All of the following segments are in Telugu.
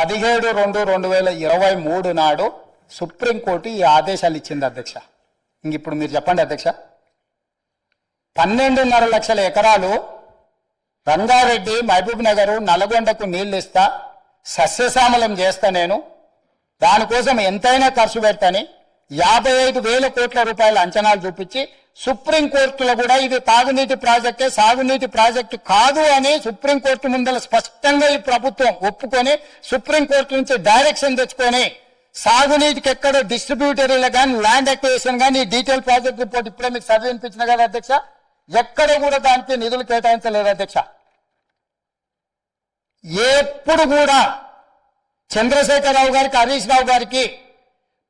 పదిహేడు రెండు రెండు వేల ఇరవై మూడు నాడు సుప్రీంకోర్టు ఈ ఆదేశాలు ఇచ్చింది అధ్యక్ష. ఇంక ఇప్పుడు మీరు చెప్పండి అధ్యక్ష. పన్నెండున్నర లక్షల ఎకరాలు రంగారెడ్డి మహబూబ్ నగర్ నల్గొండకు నీళ్ళు ఇస్తా సస్యశ్యామలం చేస్తా నేను. దానికోసం ఎంతైనా ఖర్చు పెడతాని. యాభై ఐదు వేల కోట్ల రూపాయల అంచనాలు చూపించి సుప్రీంకోర్టులో కూడా ఇది తాగునీటి ప్రాజెక్టే సాగునీటి ప్రాజెక్టు కాదు అని సుప్రీంకోర్టు ముందర స్పష్టంగా ఈ ప్రభుత్వం ఒప్పుకొని సుప్రీంకోర్టు నుంచి డైరెక్షన్ తెచ్చుకొని సాగునీటికి ఎక్కడ డిస్ట్రిబ్యూటరీలు కానీ ల్యాండ్ అక్వేషన్ కానీ డీటెయిల్ ప్రాజెక్ట్ రిపోర్ట్ ఇప్పుడే మీకు చదివినిపించిన కదా అధ్యక్ష? ఎక్కడ కూడా దానికి నిధులు కేటాయించలేదు అధ్యక్ష. ఎప్పుడు కూడా చంద్రశేఖరరావు గారికి హరీష్ రావు గారికి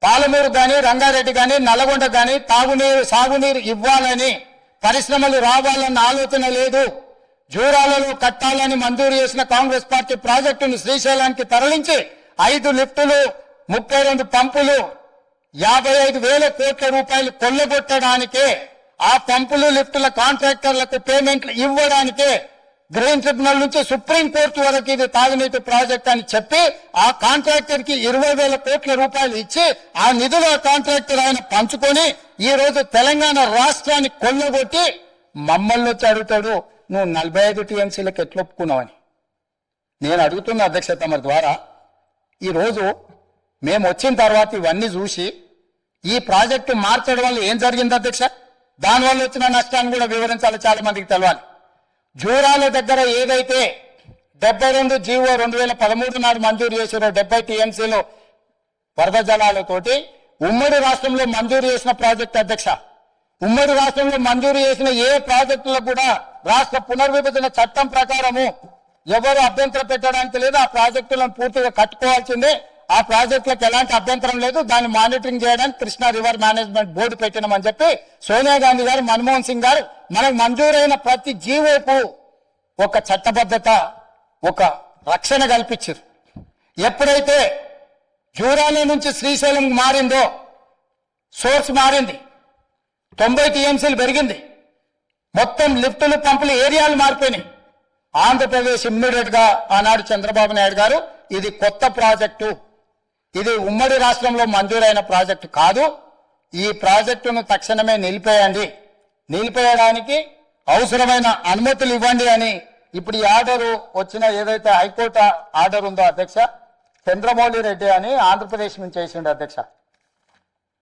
పాలమూరు గాని రంగారెడ్డి గాని నల్గొండ గాని తాగునీరు సాగునీరు ఇవ్వాలని పరిశ్రమలు రావాలన్న ఆలోచన లేదు. జూరాలలో కట్టాలని మంజూరు చేసిన కాంగ్రెస్ పార్టీ ప్రాజెక్టును శ్రీశైలానికి తరలించి ఐదు లిఫ్టులు ముప్పై రెండు పంపులు యాభై ఐదు వేల కోట్ల రూపాయలు కొల్లగొట్టడానికే ఆ పంపులు లిఫ్టుల కాంట్రాక్టర్లకు పేమెంట్లు ఇవ్వడానికే గ్రీన్ ట్రిబ్యునల్ నుంచి సుప్రీం కోర్టు వరకు ఇది తాగునీటి ప్రాజెక్ట్ అని చెప్పి ఆ కాంట్రాక్టర్కి ఇరవై వేల కోట్ల రూపాయలు ఇచ్చి ఆ నిధులు ఆ కాంట్రాక్టర్ ఆయన పంచుకొని ఈ రోజు తెలంగాణ రాష్ట్రాన్ని కొల్లగొట్టి మమ్మల్ని వచ్చి అడుగుతాడు నువ్వు నలభై ఐదు టీఎంసీలకు ఎట్లా ఒప్పుకున్నావని? నేను అడుగుతున్న అధ్యక్ష తమ ద్వారా ఈ రోజు మేము వచ్చిన తర్వాత ఇవన్నీ చూసి ఈ ప్రాజెక్టు మార్చడం వల్ల ఏం జరిగింది అధ్యక్ష? దానివల్ల వచ్చిన నష్టాన్ని కూడా వివరించాలి చాలా మందికి తెలవాలి. జూరాల దగ్గర ఏదైతే డెబ్బై రెండు జీవో రెండు వేల పదమూడు నాడు మంజూరు చేసారో డెబ్బై టీఎంసీలో వరద జలాలతోటి ఉమ్మడి రాష్ట్రంలో మంజూరు చేసిన ప్రాజెక్ట్ అధ్యక్ష. ఉమ్మడి రాష్ట్రంలో మంజూరు చేసిన ఏ ప్రాజెక్టులో కూడా రాష్ట్ర పునర్విభజన చట్టం ప్రకారము ఎవరు అభ్యంతరం పెట్టడానికి లేదు ఆ ప్రాజెక్టులను పూర్తిగా కట్టుకోవాల్సిందే. ఆ ప్రాజెక్టులకు ఎలాంటి అభ్యంతరం లేదు. దాన్ని మానిటరింగ్ చేయడానికి కృష్ణా రివర్ మేనేజ్మెంట్ బోర్డు పెట్టినామని చెప్పి సోనియా గాంధీ గారు మన్మోహన్ సింగ్ గారు మనకు మంజూరైన ప్రతి జీవోకు ఒక చట్టబద్ధత ఒక రక్షణ కల్పించారు. ఎప్పుడైతే జూరాల నుంచి శ్రీశైలం మారిందో సోర్స్ మారింది. తొంభై టీఎంసీలు పెరిగింది. మొత్తం లిఫ్టులు పంపులు ఏరియాలు మారిపోయినాయి. ఆంధ్రప్రదేశ్ ఇమ్మీడియట్గా ఆనాడు చంద్రబాబు నాయుడు గారు ఇది కొత్త ప్రాజెక్టు. ఇది ఉమ్మడి రాష్ట్రంలో మంజూరైన ప్రాజెక్టు కాదు. ఈ ప్రాజెక్టును తక్షణమే నిలిపేయండి. నిలిపేయడానికి అవసరమైన అనుమతులు ఇవ్వండి అని ఇప్పుడు ఈ ఆర్డరు వచ్చిన ఏదైతే హైకోర్టు ఆర్డర్ ఉందో అధ్యక్ష చంద్రమౌళి రెడ్డి అని ఆంధ్రప్రదేశ్ నుంచి చేసిండు అధ్యక్ష.